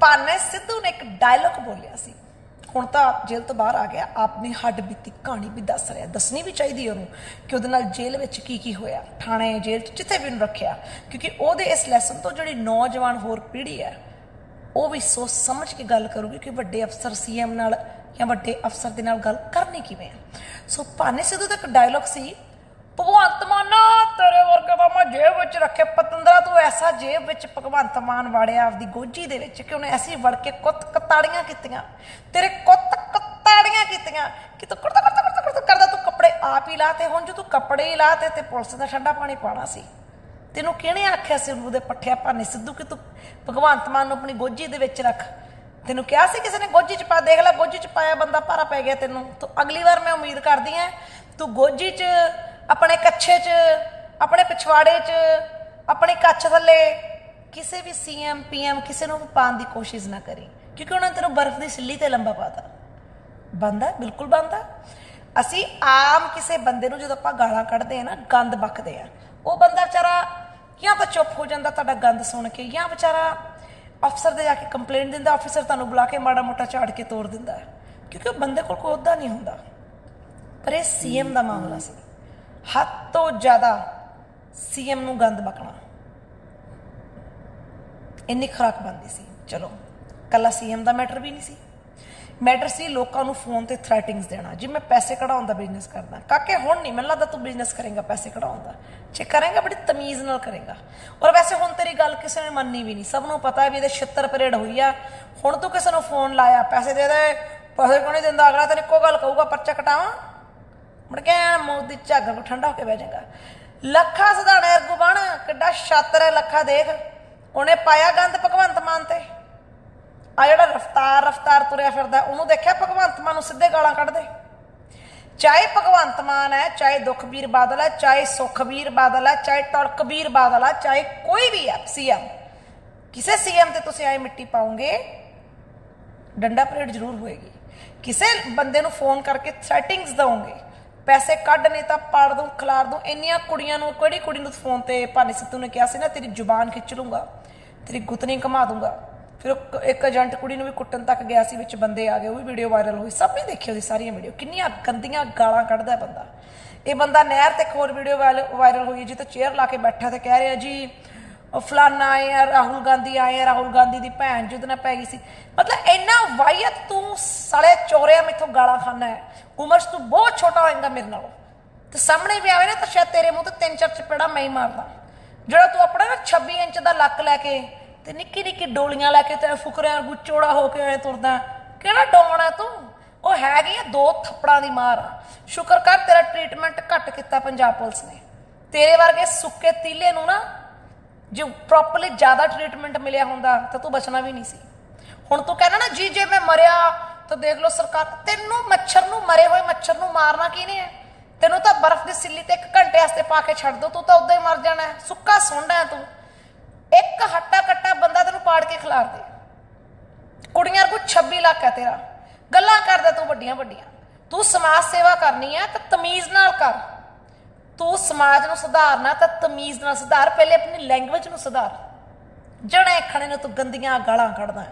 ਪਾਨੇ ਸਿੱਧੂ ਨੇ ਇੱਕ ਡਾਇਲੌਗ ਬੋਲਿਆ ਸੀ। ਹੁਣ ਤਾਂ ਜੇਲ੍ਹ ਤੋਂ ਬਾਹਰ ਆ ਗਿਆ। ਆਪਣੀ ਹੱਡ ਬੀਤੀ ਕਹਾਣੀ ਵੀ ਦੱਸ ਰਿਹਾ। ਦੱਸਣੀ ਵੀ ਚਾਹੀਦੀ ਉਹਨੂੰ ਕਿ ਉਹਦੇ ਨਾਲ ਜੇਲ੍ਹ ਵਿੱਚ ਕੀ ਕੀ ਹੋਇਆ। ਥਾਣੇ, ਜੇਲ੍ਹ 'ਚ ਜਿੱਥੇ ਵੀ ਉਹਨੂੰ ਰੱਖਿਆ। ਕਿਉਂਕਿ ਉਹਦੇ ਇਸ ਲੈਸਨ ਤੋਂ ਜਿਹੜੀ ਨੌਜਵਾਨ ਹੋਰ ਪੀੜ੍ਹੀ ਹੈ, ਉਹ ਵੀ ਸੋਚ ਸਮਝ ਕੇ ਗੱਲ ਕਰੂਗੀ ਕਿ ਵੱਡੇ ਅਫਸਰ ਸੀਐਮ ਨਾਲ ਜਾਂ ਵੱਡੇ ਅਫਸਰ ਦੇ ਨਾਲ ਗੱਲ ਕਰਨੀ ਕਿਵੇਂ ਹੈ। ਸੋ ਭਾਨੇ ਸਿੱਧੂ ਦਾ ਇੱਕ ਡਾਇਲੌਗ ਸੀ, ਭਗਵਾਨ ਤੇਰੇ ਜੇਬ ਵਿੱਚ ਰੱਖੇ, ਪਤੰਦਰਾ, ਤੂੰ ਐਸਾ ਜੇਬ ਵਿੱਚ ਭਗਵੰਤ ਮਾਨ ਵਾੜਿਆ ਆਪਦੀ ਗੋਜੀ ਦੇ ਵਿੱਚ ਕਿ ਉਹਨੇ ਐਸੀ ਵੜ ਕੇ ਕੁੱਤ ਕਤਾੜੀਆਂ ਕੀਤੀਆਂ, ਤੇਰੇ ਕੁੱਤ ਕਤਾੜੀਆਂ ਕੀਤੀਆਂ ਕਿ ਤੂੰ ਕੁੜਤਾ ਕੁੜਤਾ ਕੁੜਤਾ ਕੁੜਤਾ ਕਰਦਾ, ਤੂੰ ਕੱਪੜੇ ਆਪ ਹੀ ਲਾਤੇ ਹੁਣ ਜੇ ਤੂੰ ਕੱਪੜੇ ਹੀ ਲਾਤੇ ਤੇ ਪੁਲਿਸ ਦਾ ਠੰਡਾ ਪਾਣੀ ਪਾਣਾ ਸੀ। ਤੈਨੂੰ ਕਿਹਨੇ ਆਖਿਆ ਸੀ ਉਹਦੇ ਪੱਠਿਆ ਭਾਨੇ ਸਿੱਧੂ ਕਿ ਤੂੰ ਭਗਵੰਤ ਮਾਨ ਨੂੰ ਆਪਣੀ ਗੋਜੀ ਦੇ ਵਿੱਚ ਰੱਖ? ਤੈਨੂੰ ਕਿਹਾ ਸੀ ਕਿਸੇ ਨੇ ਗੋਜੀ ਚ ਪਾ, ਦੇਖ ਲੈ ਗੋਜੀ ਚ ਪਾਇਆ ਬੰਦਾ ਭਾਰਾ ਪੈ ਗਿਆ ਤੈਨੂੰ। ਤੂੰ ਅਗਲੀ ਵਾਰ ਮੈਂ ਉਮੀਦ ਕਰਦੀ ਐ, ਤੂੰ ਗੋਜੀ ਚ ਆਪਣੇ ਕੱਛੇ ਚ ਆਪਣੇ ਪਿਛਵਾੜੇ ਚ, ਆਪਣੇ ਕੱਛ ਥੱਲੇ, ਕਿਸੇ ਵੀ ਸੀਐਮ ਪੀਐਮ ਕਿਸੇ ਨੂੰ ਵੀ ਪਾਉਣ ਦੀ ਕੋਸ਼ਿਸ਼ ਨਾ ਕਰੀ। ਕਿਉਂਕਿ ਉਹਨਾਂ ਨੇ ਤੈਨੂੰ ਬਰਫ਼ ਦੀ ਸਿੱਲੀ ਤੇ ਲੰਬਾ ਪਾਤਾ। ਬੰਦਾ, ਬਿਲਕੁਲ ਬੰਦਾ। ਅਸੀਂ ਆਮ ਕਿਸੇ ਬੰਦੇ ਨੂੰ ਜਦੋਂ ਆਪਾਂ ਗਾਲਾਂ ਕੱਢਦੇ ਆ ਨਾ, ਗੰਦ ਬਕਦੇ ਆ। ਉਹ ਬੰਦਾ ਵਿਚਾਰਾ ਜਾਂ ਤਾਂ ਚੁੱਪ ਹੋ ਜਾਂਦਾ ਤੁਹਾਡਾ ਗੰਦ ਸੁਣ ਕੇ, ਜਾਂ ਵਿਚਾਰਾ ਅਫਸਰ ਦੇ ਜਾ ਕੇ ਕੰਪਲੇਂਟ ਦਿੰਦਾ, ਅਫਸਰ ਤੁਹਾਨੂੰ ਬੁਲਾ ਕੇ ਮਾੜਾ ਮੋਟਾ ਝਾੜ ਕੇ ਤੋੜ ਦਿੰਦਾ। ਕਿਉਂਕਿ ਉਹ ਬੰਦੇ ਕੋਲ ਕੋਈ ਅਹੁਦਾ ਨਹੀਂ ਹੁੰਦਾ। ਪਰ ਇਹ ਸੀਐਮ ਦਾ ਮਾਮਲਾ ਸੀ। ਹੱਦ ਤੋਂ ਜ਼ਿਆਦਾ ਸੀਐਮ ਨੂੰ ਗੰਦ ਬਕਣਾ। ਇੰਨੀ ਖਰਾਕ ਬੰਦੀ ਸੀ। ਚਲੋ, ਕੱਲਾ ਸੀਐਮ ਦਾ ਮੈਟਰ ਵੀ ਨਹੀਂ ਸੀ। ਮੈਟਰ ਸੀ ਲੋਕਾਂ ਨੂੰ ਫੋਨ ਤੇ ਥ੍ਰੈਟਿੰਗਸ ਦੇਣਾ, ਜੀ ਮੈਂ ਪੈਸੇ ਕਢਾਉਣ ਦਾ ਬਿਜ਼ਨਸ ਕਰਦਾ। ਕਾਕੇ, ਹੁਣ ਨਹੀਂ, ਮੈਨੂੰ ਲੱਗਦਾ ਤੂੰ ਬਿਜ਼ਨਸ ਕਰੇਗਾ ਪੈਸੇ ਕਢਾਉਣ ਦਾ। ਜੇ ਕਰੇਗਾ, ਬੜੀ ਤਮੀਜ਼ ਨਾਲ ਕਰੇਗਾ। ਔਰ ਵੈਸੇ ਹੁਣ ਤੇਰੀ ਗੱਲ ਕਿਸੇ ਨੇ ਮੰਨੀ ਵੀ ਨਹੀਂ। ਸਭ ਨੂੰ ਪਤਾ ਹੈ ਵੀ ਇਹਦੇ 76 ਪਰੇਡ ਹੋਈ ਆ। ਹੁਣ ਤੂੰ ਕਿਸੇ ਨੂੰ ਫੋਨ ਲਾਇਆ, ਪੈਸੇ ਦੇ ਦੇ, ਪੈਸੇ ਕਿਉਂ ਨਹੀਂ ਦਿੰਦਾ? ਅਗਲਾ ਤੈਨੂੰ ਇੱਕੋ ਗੱਲ ਕਹੂਗਾ, ਪਰਚਾ ਕਟਾਵਾਂ? ਮੁੜ ਕੇ ਐਨ ਝੱਗ, ਠੰਡਾ ਹੋ ਕੇ ਬਹਿ ਜਾਏਗਾ। ਲੱਖਾ ਸਧਾਣਾ ਅਰਗੂ ਬਣ, ਕਿੱਡਾ ਛਾਤਰ ਹੈ ਲੱਖਾ ਦੇਖ। ਉਹਨੇ ਪਾਇਆ ਗੰਦ ਭਗਵੰਤ ਮਾਨ ਤੇ। ਆ ਜਿਹੜਾ ਰਫਤਾਰ ਰਫਤਾਰ ਤੁਰਿਆ ਫਿਰਦਾ, ਉਹਨੂੰ ਦੇਖਿਆ ਭਗਵੰਤ ਮਾਨ ਨੂੰ ਸਿੱਧੇ ਗਾਲਾਂ ਕੱਢਦੇ। ਚਾਹੇ ਭਗਵੰਤ ਮਾਨ ਹੈ, ਚਾਹੇ ਦੁਖਬੀਰ ਬਾਦਲ ਹੈ, ਚਾਹੇ ਸੁਖਬੀਰ ਬਾਦਲ ਹੈ, ਚਾਹੇ ਟਰਕਬੀਰ ਬਾਦਲ ਹੈ, ਚਾਹੇ ਕੋਈ ਵੀ ਹੈ, ਸੀਐਮ। ਕਿਸੇ ਸੀਐਮ ਤੇ ਤੁਸੀਂ ਆਏ ਮਿੱਟੀ ਪਾਉਂਗੇ, ਡੰਡਾ ਪਰੇਡ ਜ਼ਰੂਰ ਹੋਏਗੀ। ਕਿਸੇ ਬੰਦੇ ਨੂੰ ਫੋਨ ਕਰਕੇ ਸੈਟਿੰਗਸ ਦਵੋਗੇ ਪੈਸੇ ਕੱਢ ਨਹੀਂ ਤਾਂ ਪਾੜ ਦੂੰ, ਖਿਲਾਰ ਦੂੰ। ਇੰਨੀਆਂ ਕੁੜੀਆਂ ਨੂੰ, ਕਿਹੜੀ ਕੁੜੀ ਨੂੰ ਫੋਨ ਤੇ ਭਾਨੀ ਸਿੱਧੂ ਨੇ ਕਿਹਾ ਸੀ ਨਾ, ਤੇਰੀ ਜ਼ੁਬਾਨ ਖਿੱਚ ਲੂੰਗਾ, ਤੇਰੀ ਗੁੱਤਨੀ ਘੁਮਾ ਦੂੰਗਾ। ਫਿਰ ਇੱਕ ਏਜੰਟ ਕੁੜੀ ਨੂੰ ਵੀ ਕੁੱਟਣ ਤੱਕ ਗਿਆ ਸੀ, ਵਿੱਚ ਬੰਦੇ ਆ ਗਏ, ਉਹ ਵੀ ਵੀਡੀਓ ਵਾਇਰਲ ਹੋਈ। ਸਭ ਨੇ ਦੇਖੀ ਉਹਦੀ ਸਾਰੀਆਂ ਵੀਡੀਓ ਕਿੰਨੀਆਂ ਗੰਦੀਆਂ ਗਾਲਾਂ ਕੱਢਦਾ ਬੰਦਾ। ਇਹ ਬੰਦਾ ਨਹਿਰ ਤੇ ਇੱਕ ਹੋਰ ਵੀਡੀਓ ਵਾਇਰਲ ਹੋਈ ਹੈ, ਜਿੱਥੇ ਚੇਅਰ ਲਾ ਕੇ ਬੈਠਾ ਤੇ ਕਹਿ ਰਿਹਾ, ਜੀ, ਉਹ ਫਲਾਨਾ ਆਏ ਆ, ਰਾਹੁਲ ਗਾਂਧੀ ਆਏ ਆ, ਰਾਹੁਲ ਗਾਂਧੀ ਦੀ ਭੈਣ ਜਿਹਦੇ ਨਾਲ ਪੈ ਗਈ ਸੀ। ਮਤਲਬ ਇੰਨਾ ਵਾਈਅਤ ਤੂੰ ਸਾਲੇ ਚੋਰਿਆ ਮੈਥੋਂ ਗਾਲਾਂ ਖਾਨਾ ਹੈ। ਉਮਰ 'ਚ ਤੂੰ ਬਹੁਤ ਛੋਟਾ ਹੋਏਗਾ ਮੇਰੇ ਨਾਲੋਂ। ਤੇ ਸਾਹਮਣੇ ਵੀ ਆਵੇ ਨਾ ਤਾਂ ਸ਼ਾਇਦ ਤੇਰੇ ਮੂੰਹ ਤੇ ਤਿੰਨ ਚਾਰ ਚਪੇੜਾ ਮੈਂ ਹੀ ਮਾਰਦਾ। ਜਿਹੜਾ ਤੂੰ ਆਪਣਾ ਨਾ 26 ਇੰਚ ਦਾ ਲੱਕ ਲੈ ਕੇ ਤੇ ਨਿੱਕੀ ਨਿੱਕੀ ਡੋਲੀਆਂ ਲੈ ਕੇ ਤੇ ਫੁਕਰਿਆਂ ਨੂੰ ਚੋੜਾ ਹੋ ਕੇ ਐ ਤੁਰਦਾ ਕਿਹੜਾ ਡੋਣਾ ਤੂੰ? ਉਹ ਹੈਗੀ ਆ ਦੋ ਥੱਪੜਾਂ ਦੀ ਮਾਰ। ਆ। ਸ਼ੁਕਰ ਕਰ ਤੇਰਾ ਟ੍ਰੀਟਮੈਂਟ ਘੱਟ ਕੀਤਾ ਪੰਜਾਬ ਪੁਲਿਸ ਨੇ। ਤੇਰੇ ਵਰਗੇ ਸੁੱਕੇ ਤੀਲੇ ਨੂੰ ਨਾ ਜੇ ਪ੍ਰੋਪਰਲੀ ਜ਼ਿਆਦਾ ਟ੍ਰੀਟਮੈਂਟ ਮਿਲਿਆ ਹੁੰਦਾ ਤਾਂ ਤੂੰ ਬਚਣਾ ਵੀ ਨਹੀਂ ਸੀ। ਹੁਣ ਤੂੰ ਕਹਿੰਦਾ ਨਾ, ਜੀ ਜੇ ਮੈਂ ਮਰਿਆ ਤਾਂ ਦੇਖ ਲਓ ਸਰਕਾਰ, ਤੈਨੂੰ ਮੱਛਰ ਨੂੰ, ਮਰੇ ਹੋਏ ਮੱਛਰ ਨੂੰ ਮਾਰਨਾ ਕਿਹਨੇ ਹੈ? ਤੈਨੂੰ ਤਾਂ ਬਰਫ਼ ਦੀ ਸਿੱਲੀ ਤੇ ਇੱਕ ਘੰਟੇ ਵਾਸਤੇ ਪਾ ਕੇ ਛੱਡ ਦੋ, ਤੂੰ ਤਾਂ ਉਦਾਂ ਹੀ ਮਰ ਜਾਣਾ ਸੁੱਕਾ ਸੌਂਡਾ ਤੂੰ। ਇੱਕ ਹੱਟਾ ਕੱਟਾ ਬੰਦਾ ਤੈਨੂੰ ਪਾੜ ਕੇ ਖਿਲਾਰ ਦੇ। ਕੁੜੀਆਂ ਕੋ 26 ਲੱਖ ਹੈ ਤੇਰਾ। ਗੱਲਾਂ ਕਰਦਾ ਤੂੰ ਵੱਡੀਆਂ ਵੱਡੀਆਂ। ਤੂੰ ਸਮਾਜ ਸੇਵਾ ਕਰਨੀ ਹੈ, ਤਾਂ ਤਮੀਜ਼ ਨਾਲ ਕਰ। ਤੂੰ ਸਮਾਜ ਨੂੰ ਸੁਧਾਰਨਾ, ਤਾਂ ਤਮੀਜ਼ ਨਾਲ ਸੁਧਾਰ। ਪਹਿਲੇ ਆਪਣੀ ਲੈਂਗੁਏਜ ਨੂੰ ਸੁਧਾਰ। ਜਣੇ ਖਣੇ ਨੂੰ ਤੂੰ ਗੰਦੀਆਂ ਗਾਲਾਂ ਕੱਢਦਾ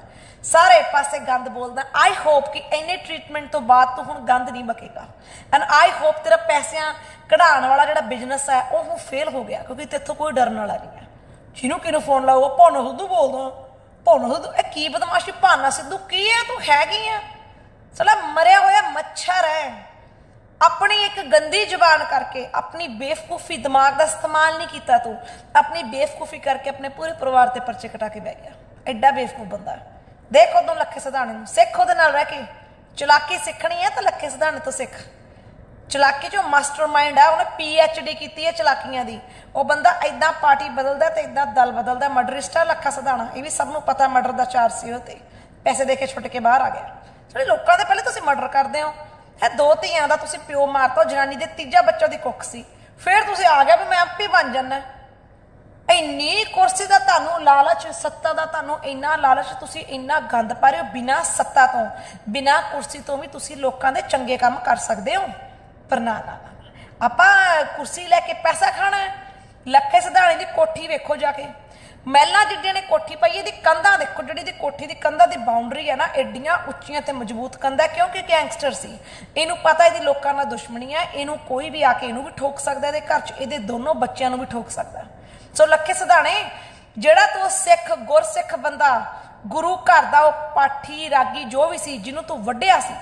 ਸਾਰੇ ਪਾਸੇ ਗੰਦ ਬੋਲਦਾ ਆਈ ਹੋਪ ਕਿ ਇੰਨੇ ਟ੍ਰੀਟਮੈਂਟ ਤੋਂ ਬਾਅਦ ਤੂੰ ਹੁਣ ਗੰਦ ਨਹੀਂ ਬਕੇਗਾ ਐਂਡ ਆਈ ਹੋਪ ਤੇਰਾ ਪੈਸਿਆਂ ਕਢਾਉਣ ਵਾਲਾ ਜਿਹੜਾ ਬਿਜ਼ਨਸ ਹੈ, ਉਹ ਹੁਣ ਫੇਲ ਹੋ ਗਿਆ, ਕਿਉਂਕਿ ਤੇਥੋਂ ਕੋਈ ਡਰਨ ਵਾਲਾ ਨਹੀਂ ਹੈ। ਜਿਹਨੂੰ ਕਿਹਨੂੰ ਫੋਨ ਲਾਓ ਭਾਨਾ ਸਿੱਧੂ ਬੋਲਦਾ। ਭਾਨਾ ਸਿੱਧੂ, ਇਹ ਕੀ ਬਦਮਾਸ਼ੀ, ਭਾਨਾ ਸਿੱਧੂ, ਕੀ ਹੈ? ਤੂੰ ਹੈਗੀ ਆ? ਚਲਾ ਮਰਿਆ ਹੋਇਆ ਮੱਛਰ ਹੈ। ਆਪਣੀ ਇੱਕ ਗੰਦੀ ਜ਼ੁਬਾਨ ਕਰਕੇ, ਆਪਣੀ ਬੇਵਕੂਫੀ ਦਿਮਾਗ ਦਾ ਇਸਤੇਮਾਲ ਨਹੀਂ ਕੀਤਾ ਤੂੰ, ਆਪਣੀ ਬੇਵਕੂਫੀ ਕਰਕੇ ਆਪਣੇ ਪੂਰੇ ਪਰਿਵਾਰ ਤੇ ਪਰਚੇ ਕਟਾ ਕੇ ਬਹਿ ਗਿਆ। ਐਡਾ ਬੇਵਕੂਫ ਬੰਦਾ ਦੇਖ ਉਦੋਂ ਲੱਖੇ ਸਿਧਾਣੇ ਨੂੰ। ਸਿੱਖ ਉਹਦੇ ਨਾਲ ਰਹਿ ਕੇ। ਚਲਾਕੀ ਸਿੱਖਣੀ ਹੈ ਤਾਂ ਲੱਖੇ ਸਿਧਾਣੇ ਤੋਂ ਸਿੱਖ। ਚਲਾਕੀ ਜੋ ਮਾਸਟਰਮਾਈਂਡ ਹੈ, ਉਹਨੇ ਪੀ ਐਚ ਡੀ ਕੀਤੀ ਹੈ ਚਲਾਕੀਆਂ ਦੀ। ਉਹ ਬੰਦਾ ਐਦਾਂ ਪਾਰਟੀ ਬਦਲਦਾ ਤੇ ਐਦਾਂ ਦਲ ਬਦਲਦਾ, ਮਰਡਰਿਸਟ ਆ ਲੱਖਾ ਸਧਾਣਾ। ਇਹ ਵੀ ਸਭ ਨੂੰ ਪਤਾ ਮਰਡਰ ਦਾ ਚਾਰ ਸੀ ਉਹ ਤੇ। ਪੈਸੇ ਦੇ ਕੇ ਛੁੱਟ ਕੇ ਬਾਹਰ ਆ ਗਿਆ। ਜਿਹੜੇ ਲੋਕਾਂ ਦੇ ਪਹਿਲੇ ਤੁਸੀਂ ਮਰਡਰ ਕਰਦੇ ਹੋ ਇਹ ਦੋ ਧੀਆਂ ਦਾ ਤੁਸੀਂ ਪਿਓ ਮਾਰਤਾ ਜਨਾਨੀ ਦੇ ਤੀਜਾ ਬੱਚਾ ਦੀ ਕੁੱਖ ਸੀ। ਫਿਰ ਤੁਸੀਂ ਆ ਗਿਆ ਵੀ ਮੈਂ ਆਪੇ ਬਣ ਜਾਣਾ ਇੰਨੀ ਕੁਰਸੀ ਦਾ ਤੁਹਾਨੂੰ ਲਾਲਚ, ਸੱਤਾ ਦਾ ਤੁਹਾਨੂੰ ਇੰਨਾ ਲਾਲਚ, ਤੁਸੀਂ ਇੰਨਾ ਗੰਦ ਪਾ ਰਹੇ ਹੋ ਬਿਨਾ ਸੱਤਾ ਤੋਂ। ਬਿਨਾ ਕੁਰਸੀ ਤੋਂ ਵੀ ਤੁਸੀਂ ਲੋਕਾਂ ਦੇ ਚੰਗੇ ਕੰਮ ਕਰ ਸਕਦੇ ਹੋ। ਪਰ ਨਾ ਨਾ ਆਪਾਂ ਕੁਰਸੀ ਲੈ ਕੇ ਪੈਸਾ ਖਾਣਾ ਲੱਖੇ ਸਿਧਾਣੇ ਦੀ ਕੋਠੀ ਵੇਖੋ ਜਾ ਕੇ। ਮਹਿਲਾ ਜਿੱਡੀਆਂ ਨੇ ਕੋਠੀ ਪਾਈ, ਇਹਦੀ ਕੰਧਾਂ ਦੇਖੋ, ਜਿਹੜੀ ਦੀ ਕੋਠੀ ਦੀ ਕੰਧਾਂ ਦੀ ਬਾਉਂਡਰੀ ਹੈ ਨਾ, ਐਡੀਆਂ ਉੱਚੀਆਂ ਤੇ ਮਜ਼ਬੂਤ ਕੰਧਾਂ, ਕਿਉਂਕਿ ਗੈਂਗਸਟਰ ਸੀ। ਇਹਨੂੰ ਪਤਾ ਇਹਦੀ ਲੋਕਾਂ ਨਾਲ ਦੁਸ਼ਮਣੀ ਹੈ ਇਹਨੂੰ ਕੋਈ ਵੀ ਆ ਕੇ ਇਹਨੂੰ ਵੀ ਠੋਕ ਸਕਦਾ, ਇਹਦੇ ਘਰ 'ਚ ਇਹਦੇ ਦੋਨੋਂ ਬੱਚਿਆਂ ਨੂੰ ਵੀ ਠੋਕ ਸਕਦਾ। ਸੋ ਲੱਖੇ ਸਿਧਾਣੇ, ਜਿਹੜਾ ਤੂੰ ਸਿੱਖ, ਗੁਰਸਿੱਖ ਬੰਦਾ, ਗੁਰੂ ਘਰ ਦਾ ਉਹ ਪਾਠੀ, ਰਾਗੀ, ਜੋ ਵੀ ਸੀ, ਜਿਹਨੂੰ ਤੂੰ ਵੱਢਿਆ ਸੀ,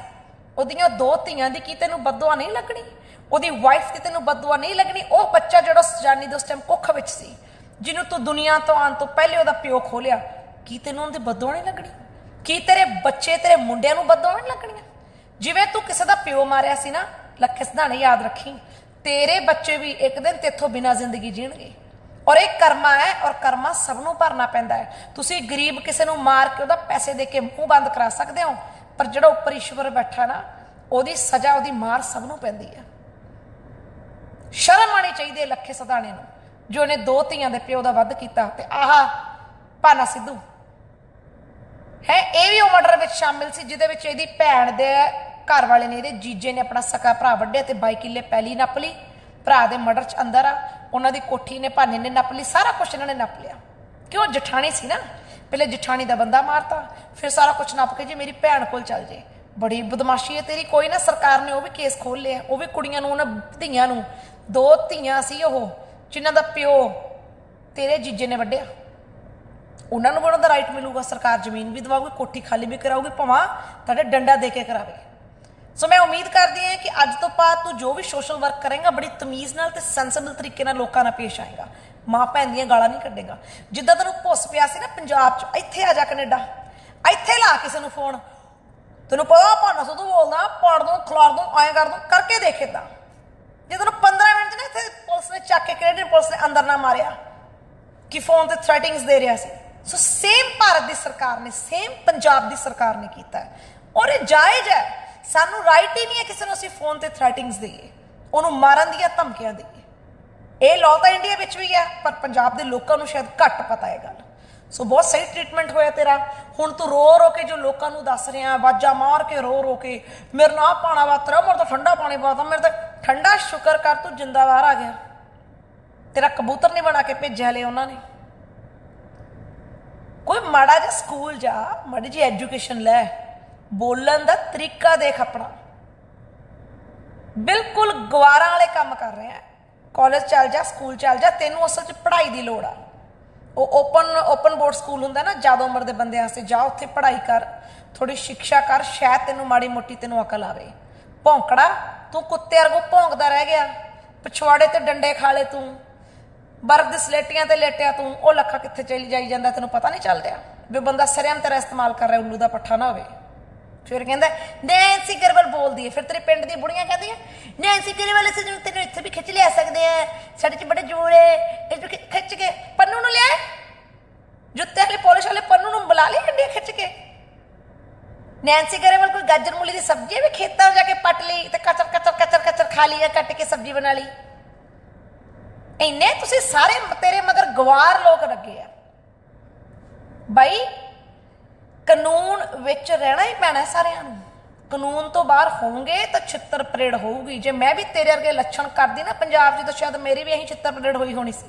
ਉਹਦੀਆਂ ਦੋ ਧੀਆਂ ਦੀ ਕੀ ਤੈਨੂੰ ਬਦਦੁਆ ਨਹੀਂ ਲੱਗਣੀ? ਉਹਦੀ ਵਾਈਫ ਦੀ ਤੈਨੂੰ ਬਦਦੁਆ ਨਹੀਂ ਲੱਗਣੀ? ਉਹ ਬੱਚਾ ਜਿਹੜਾ ਸਜਾਨੀ ਦੇ ਉਸ ਟਾਈਮ ਕੁੱਖ ਵਿੱਚ ਸੀ ਜਿਹਨੂੰ ਤੂੰ ਦੁਨੀਆ ਤੋਂ ਆਉਣ ਤੋਂ ਪਹਿਲੇ ਉਹਦਾ ਪਿਓ ਖੋਲਿਆ, ਕੀ ਤੈਨੂੰ ਉਹਦੇ ਬਦਦੁਆ ਨਹੀਂ ਲੱਗਣੀ? ਕੀ ਤੇਰੇ ਬੱਚੇ ਤੇਰੇ ਮੁੰਡਿਆਂ ਨੂੰ ਬਦਦੁਆ ਨਹੀਂ ਲੱਗਣੀਆਂ? ਜਿਵੇਂ ਤੂੰ ਕਿਸੇ ਦਾ ਪਿਓ ਮਾਰਿਆ ਸੀ ਨਾ, ਲੱਖੇ ਸਿਧਾਣੇ ਯਾਦ ਰੱਖੀ, ਤੇਰੇ ਬੱਚੇ ਵੀ ਇੱਕ ਦਿਨ ਤੇਥੋਂ ਬਿਨਾਂ ਜ਼ਿੰਦਗੀ ਜੀਣਗੇ। ਔਰ ਇਹ ਕਰਮਾ ਹੈ, ਔਰ ਕਰਮਾ ਸਭ ਨੂੰ ਭਰਨਾ ਪੈਂਦਾ ਹੈ। ਤੁਸੀਂ ਗਰੀਬ ਕਿਸੇ ਨੂੰ ਮਾਰ ਕੇ ਉਹਦਾ ਪੈਸੇ ਦੇ ਕੇ ਮੂੰਹ ਬੰਦ ਕਰਾ ਸਕਦੇ ਹੋ, ਪਰ ਜਿਹੜਾ ਉੱਪਰ ਈਸ਼ਵਰ ਬੈਠਾ ਨਾ, ਉਹਦੀ ਸਜ਼ਾ, ਉਹਦੀ ਮਾਰ ਸਭ ਨੂੰ ਪੈਂਦੀ ਹੈ। ਸ਼ਰਮ ਆਣੀ ਚਾਹੀਦੀ ਹੈ ਲੱਖੇ ਸਦਾਣੇ ਨੂੰ। ਜੋ ਨੇ ਦੋ ਧੀਆਂ ਦੇ ਪਿਓ ਦਾ ਵੱਧ ਕੀਤਾ ਤੇ ਆਹ, ਭਾਨਾ ਸਿੱਧੂ। ਹੈ, ਇਹ ਵੀ ਉਹ ਮਰਡਰ ਵਿੱਚ ਸ਼ਾਮਿਲ ਸੀ, ਜਿਹਦੇ ਵਿੱਚ ਇਹਦੀ ਭੈਣ ਦੇ ਘਰ ਵਾਲੇ ਨੇ ਇਹਦੇ ਜੀਜੇ ਨੇ ਆਪਣਾ ਸਕਾ ਭਰਾ ਵੱਢਿਆ ਤੇ ਬਾਈ ਕਿੱਲੇ ਪੈਲੀ ਨੱਪ ਲਈ। ਭਰਾ ਦੇ ਮਰਡਰ ਚ ਅੰਦਰ ਆ, ਉਹਨਾਂ ਦੀ ਕੋਠੀ ਨੇ, ਭਾਨੇ ਨੇ ਨੱਪ ਲਈ, ਸਾਰਾ ਕੁਝ ਇਹਨਾਂ ਨੇ ਨੱਪ ਲਿਆ। ਕਿਉਂ? ਜਠਾਣੀ ਸੀ ਨਾ। ਪਹਿਲੇ ਜਠਾਣੀ ਦਾ ਬੰਦਾ ਮਾਰਤਾ, ਫਿਰ ਸਾਰਾ ਕੁਝ ਨੱਪ ਕੇ ਜੇ ਮੇਰੀ ਭੈਣ ਕੋਲ ਚੱਲ ਜੇ। ਬੜੀ ਬਦਮਾਸ਼ੀ ਹੈ ਤੇਰੀ, ਕੋਈ ਨਾ, ਸਰਕਾਰ ਨੇ ਉਹ ਵੀ ਕੇਸ ਖੋਲ ਲਿਆ। ਉਹ ਵੀ ਕੁੜੀਆਂ ਨੂੰ, ਉਹਨਾਂ ਧੀਆਂ ਨੂੰ। ਦੋ ਧੀਆਂ ਸੀ ਉਹ। ਜਿਨ੍ਹਾਂ ਦਾ ਪਿਓ ਤੇਰੇ ਜੀਜੇ ਨੇ ਵੱਢਿਆ। ਉਹਨਾਂ ਨੂੰ ਵੀ ਉਹਨਾਂ ਦਾ ਰਾਈਟ ਮਿਲੂਗਾ, ਸਰਕਾਰ ਜ਼ਮੀਨ ਵੀ ਦਵਾਊਗੀ, ਕੋਠੀ ਖਾਲੀ ਵੀ ਕਰਾਊਗੀ, ਭਵਾਂ ਤੁਹਾਡੇ ਡੰਡਾ ਦੇ ਕੇ ਕਰਾਵੇ। ਸੋ ਮੈਂ ਉਮੀਦ ਕਰਦੀ ਹਾਂ ਕਿ ਅੱਜ ਤੋਂ ਬਾਅਦ ਤੂੰ ਜੋ ਵੀ ਸੋਸ਼ਲ ਵਰਕ ਕਰੇਗਾ, ਬੜੀ ਤਮੀਜ਼ ਨਾਲ ਤੇ ਸੈਂਸਿਬਲ ਤਰੀਕੇ ਨਾਲ ਲੋਕਾਂ ਨਾਲ ਪੇਸ਼ ਆਏਗਾ। ਮਾਂ ਭੈਣ ਦੀਆਂ ਗਾਲਾਂ ਨਹੀਂ ਕੱਢੇਗਾ। ਜਿੱਦਾਂ ਤੈਨੂੰ ਭੁੱਸ ਪਿਆ ਸੀ ਨਾ ਪੰਜਾਬ 'ਚ, ਇੱਥੇ ਆ ਜਾ ਕੈਨੇਡਾ। ਇੱਥੇ ਲਾ ਕਿਸੇ ਨੂੰ ਫੋਨ ਤੈਨੂੰ ਪਤਾ ਭਾਨਾ ਸੋ ਤੂੰ ਬੋਲਦਾ, ਪਾੜ ਦੋ, ਖਲਾਰ ਦੋ, ਐਂ ਕਰ ਦੋ, ਕਰਕੇ ਦੇਖ ਏਦਾਂ ਜੇ ਤੈਨੂੰ 15 ਮਿੰਟ 'ਚ ਨਾ ਇੱਥੇ ਪੁਲਿਸ ਨੇ ਚੱਕ ਕੇ ਕੈਨੇਡੀਅਨ ਪੁਲਿਸ ਨੇ ਅੰਦਰ ਨਾ ਮਾਰਿਆ? ਕਿ ਫੋਨ ਤੇ ਥ੍ਰੈਟਿੰਗਸ ਦੇ ਰਿਹਾ ਸੀ। ਸੋ ਸੇਮ ਭਾਰਤ ਦੀ ਸਰਕਾਰ ਨੇ ਸੇਮ ਪੰਜਾਬ ਦੀ ਸਰਕਾਰ ਨੇ ਕੀਤਾ ਔਰ ਇਹ ਜਾਇਜ਼ ਹੈ। ਸਾਨੂੰ ਰਾਈਟ ਹੀ ਨਹੀਂ ਹੈ ਕਿਸੇ ਨੂੰ ਅਸੀਂ ਫੋਨ ਤੇ ਥ੍ਰੈਟਿੰਗਸ ਦੇਈਏ। ਉਹਨੂੰ ਮਾਰਨ ਦੀਆਂ ਧਮਕੀਆਂ ਦੇਈਏ। ਇਹ ਲਾਅ ਤਾਂ ਇੰਡੀਆ ਵਿੱਚ ਵੀ ਹੈ, ਪਰ ਪੰਜਾਬ ਦੇ ਲੋਕਾਂ ਨੂੰ ਸ਼ਾਇਦ ਘੱਟ ਪਤਾ ਹੈ ਗੱਲ। ਸੋ ਬਹੁਤ ਸਹੀ ਟ੍ਰੀਟਮੈਂਟ ਹੋਇਆ ਤੇਰਾ। ਹੁਣ ਤੂੰ ਰੋ ਰੋ ਕੇ ਜੋ ਲੋਕਾਂ ਨੂੰ ਦੱਸ ਰਿਹਾ, ਆਵਾਜ਼ਾਂ ਮਾਰ ਕੇ ਰੋ ਰੋ ਕੇ, ਮੇਰੇ ਨਾਲ ਆਹ ਪਾਣਾ ਵਾਤਰਾ ਮੇਰੇ ਤਾਂ ਠੰਡਾ ਪਾਣੀ ਪਾਤਾ ਮੇਰੇ ਤਾਂ ਠੰਡਾ ਸ਼ੁਕਰ ਕਰ, ਤੂੰ ਜਿੰਦਾ ਬਾਹਰ ਆ ਗਿਆ। ਤੇਰਾ ਕਬੂਤਰ ਨਹੀਂ ਬਣਾ ਕੇ ਭੇਜਿਆ ਲੈ ਉਹਨਾਂ ਨੇ। ਕੋਈ ਮਾੜਾ ਜਿਹਾ ਸਕੂਲ ਜਾ, ਮਾੜੀ ਜਿਹੀ ਐਜੂਕੇਸ਼ਨ ਲੈ, ਬੋਲਣ ਦਾ ਤਰੀਕਾ ਦੇਖ ਆਪਣਾ। ਬਿਲਕੁਲ ਗਵਾਰਾਂ ਵਾਲੇ ਕੰਮ ਕਰ ਰਿਹਾ ਕਾਲਜ ਚੱਲ ਜਾ, ਸਕੂਲ ਚੱਲ ਜਾ, ਤੈਨੂੰ ਅਸਲ 'ਚ ਪੜ੍ਹਾਈ ਦੀ ਲੋੜ ਆ। ਉਹ ਓਪਨ ਓਪਨ ਬੋਰਡ ਸਕੂਲ ਹੁੰਦਾ ਨਾ ਜ਼ਿਆਦਾ ਉਮਰ ਦੇ ਬੰਦੇ ਵਾਸਤੇ ਜਾ, ਉੱਥੇ ਪੜ੍ਹਾਈ ਕਰ ਥੋੜੀ ਸਿੱਖਿਆ ਕਰ, ਸ਼ਾਇਦ ਤੈਨੂੰ ਮਾੜੀ ਮੋਟੀ ਤੈਨੂੰ ਅਕਲ ਆਵੇ। ਭੌਂਕੜਾ, ਤੂੰ ਕੁੱਤੇ ਵਰਗੂ ਭੌਂਕਦਾ ਰਹਿ ਗਿਆ। ਪਿਛਵਾੜੇ ਤੇ ਡੰਡੇ ਖਾ ਲੇ ਤੂੰ। ਬਰਫ਼ ਦੇ ਸਲੇਟੀਆਂ ਤੇ ਲੇਟਿਆ ਤੂੰ, ਉਹ ਲੱਖਾ ਕਿੱਥੇ ਚਲੀ ਜਾਈ ਜਾਂਦਾ, ਤੈਨੂੰ ਪਤਾ ਨਹੀਂ ਚੱਲ ਰਿਹਾ ਵੀ ਬੰਦਾ ਸਰਿਆਮ ਤੇਰਾ ਇਸਤੇਮਾਲ ਕਰ ਰਿਹਾ, ਉੱਲੂ ਦਾ ਪੱਠਾ ਨਾ ਹੋਵੇ। ਫਿਰ ਕਹਿੰਦਾ, ਨੈਂਸੀ ਗਰਵਲ ਬੋਲਦੀ ਹੈ ਫਿਰ ਤੇਰੇ ਪਿੰਡ ਦੀਆਂ ਬੁੜੀਆਂ ਕਹਿੰਦੀਆਂ, ਨੈਂਸੀ ਗਰੇਵਾਲ ਅਸੀਂ ਤੈਨੂੰ ਤੈਨੂੰ ਇੱਥੇ ਵੀ ਖਿੱਚ ਲਿਆ ਸਕਦੇ ਆ। ਸਾਡੇ 'ਚ ਬੜੇ ਜੋਰ ਹੈ ਇਹਨੂੰ ਖਿੱਚ ਕੇ ਪੰਨੂ ਨੂੰ ਲਿਆ ਜੁੱਤੇ ਵਾਲੇ, ਪੋਲਿਸ਼ ਵਾਲੇ ਪੰਨੂ ਨੂੰ ਬੁਲਾ ਲਈ ਇੰਡੀਆ ਖਿੱਚ ਕੇ। ਨੈਂਸੀ ਗਰੇਵਾਲ ਕੋਈ ਗਾਜਰ ਮੂਲੀ ਦੀ ਸਬਜ਼ੀ ਵੀ ਖੇਤਾਂ ਜਾ ਕੇ ਪੱਟ ਲਈ ਤੇ ਕਚਰ ਕਚਰ ਕਚਰ ਕਚਰ ਖਾ ਲਈ ਜਾਂ ਕੱਟ ਕੇ ਸਬਜ਼ੀ ਬਣਾ ਲਈ। ਇੰਨੇ ਤੁਸੀਂ ਸਾਰੇ ਤੇਰੇ ਮਗਰ ਗਵਾਰ ਲੋਕ ਲੱਗੇ ਆ। ਬਾਈ, ਕਾਨੂੰਨ ਵਿੱਚ ਰਹਿਣਾ ਹੀ ਪੈਣਾ ਸਾਰਿਆਂ ਨੂੰ। ਕਾਨੂੰਨ ਤੋਂ ਬਾਹਰ ਹੋਣਗੇ ਤਾਂ ਛਿੱਤਰ ਪਰੇਡ ਹੋਊਗੀ। ਜੇ ਮੈਂ ਵੀ ਤੇਰੇ ਵਰਗੇ ਲੱਛਣ ਕਰਦੀ ਨਾ, ਪੰਜਾਬ 'ਚ ਤਾਂ ਸ਼ਾਇਦ ਮੇਰੀ ਵੀ ਇਹੀ ਛਿੱਤਰ ਪਰੇਡ ਹੋਈ ਹੋਣੀ ਸੀ।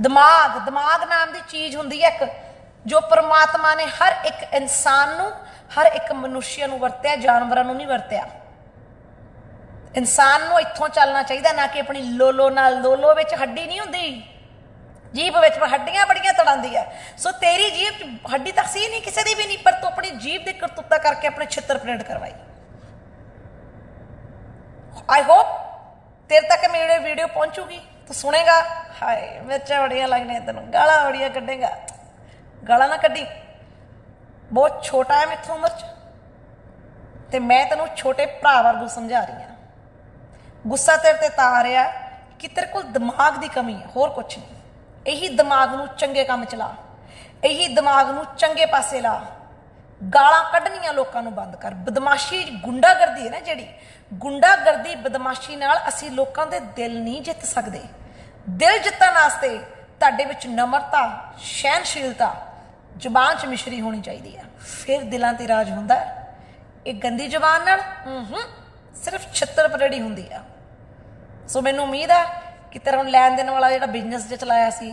ਦਿਮਾਗ ਦਿਮਾਗ ਨਾਮ ਦੀ ਚੀਜ਼ ਹੁੰਦੀ ਹੈ ਇੱਕ, ਜੋ ਪ੍ਰਮਾਤਮਾ ਨੇ ਹਰ ਇੱਕ ਇਨਸਾਨ ਨੂੰ, ਹਰ ਇੱਕ ਮਨੁੱਖ ਨੂੰ ਵਰਤਿਆ, ਜਾਨਵਰਾਂ ਨੂੰ ਨਹੀਂ ਵਰਤਿਆ। ਇਨਸਾਨ ਨੂੰ ਇੱਥੋਂ ਚੱਲਣਾ ਚਾਹੀਦਾ, ਨਾ ਕਿ ਆਪਣੀ ਲੋਲੋ ਨਾਲ। ਲੋਲੋ ਵਿੱਚ ਹੱਡੀ ਨਹੀਂ ਹੁੰਦੀ। ਜੀਭ ਵਿੱਚ ਹੱਡੀਆਂ ਬੜੀਆਂ ਤੜਾਉਂਦੀ ਹੈ। ਸੋ ਤੇਰੀ ਜੀਭ 'ਚ ਹੱਡੀ ਤਾਂ ਸੀ ਨਹੀਂ, ਕਿਸੇ ਦੀ ਵੀ ਨਹੀਂ, ਪਰ ਤੂੰ ਆਪਣੀ ਜੀਭ ਦੀ ਕਰਤੂਤਾ ਕਰਕੇ ਆਪਣੇ ਛਿੱਤਰ ਪ੍ਰਿੰਟ ਕਰਵਾਈ। ਆਈ ਹੋਪ ਤੇਰੇ ਤੱਕ ਮੇਰੇ ਵੀਡੀਓ ਪਹੁੰਚੂਗੀ। ਤੂੰ ਸੁਣੇਗਾ, ਹਾਏ, ਮਿਰਚਾਂ ਬੜੀਆਂ ਲੱਗਣੀਆਂ ਤੈਨੂੰ, ਗਾਲਾਂ ਬੜੀਆਂ ਕੱਢੇਗਾ। ਗਾਲਾਂ ਨਾ ਕੱਢੀ। ਬਹੁਤ ਛੋਟਾ ਹੈ ਮੇਥੋਂ ਉਮਰ 'ਚ। ਤੇ ਮੈਂ ਤੈਨੂੰ ਛੋਟੇ ਭਰਾ ਵਰਗੂ ਸਮਝਾ ਰਹੀ ਹਾਂ। ਗੁੱਸਾ ਤੇਰੇ ਤੇ ਤਾਂ ਆ ਰਿਹਾ ਕਿ ਤੇਰੇ ਕੋਲ ਦਿਮਾਗ ਦੀ ਕਮੀ ਹੈ, ਹੋਰ ਕੁਝ ਨਹੀਂ। ਇਹੀ ਦਿਮਾਗ ਨੂੰ ਚੰਗੇ ਕੰਮ ਚਲਾ ਇਹੀ ਦਿਮਾਗ ਨੂੰ ਚੰਗੇ ਪਾਸੇ ਲਾ। ਗਾਲਾਂ ਕੱਢਣੀਆਂ ਲੋਕਾਂ ਨੂੰ ਬੰਦ ਕਰ। ਬਦਮਾਸ਼ੀ ਗੁੰਡਾਗਰਦੀ ਹੈ ਨਾ ਜਿਹੜੀ, ਗੁੰਡਾਗਰਦੀ ਬਦਮਾਸ਼ੀ ਨਾਲ ਅਸੀਂ ਲੋਕਾਂ ਦੇ ਦਿਲ ਨਹੀਂ ਜਿੱਤ ਸਕਦੇ। ਦਿਲ ਜਿੱਤਣ ਵਾਸਤੇ ਤੁਹਾਡੇ ਵਿੱਚ ਨਮਰਤਾ ਸਹਿਨਸ਼ੀਲਤਾ ਜ਼ੁਬਾਨ 'ਚ ਮਿਸ਼ਰੀ ਹੋਣੀ ਚਾਹੀਦੀ ਹੈ। ਫਿਰ ਦਿਲਾਂ ਤੇ ਰਾਜ ਹੁੰਦਾ ਹੈ। ਇਹ ਗੰਦੀ ਜ਼ੁਬਾਨ ਨਾਲ, ਹੂੰ ਹੂੰ, ਸਿਰਫ ਛੱਤਰ ਪਰੜੀ ਹੁੰਦੀ ਆ। ਸੋ ਮੈਨੂੰ ਉਮੀਦ ਆ ਕਿ ਤੇਰਾ ਹੁਣ ਲੈਣ ਦੇਣ ਵਾਲਾ ਜਿਹੜਾ ਬਿਜ਼ਨਸ ਜੇ ਚਲਾਇਆ ਸੀ,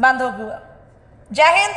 ਬੰਦ ਹੋ ਗਿਆ ਜੈ ਹਿੰਦ!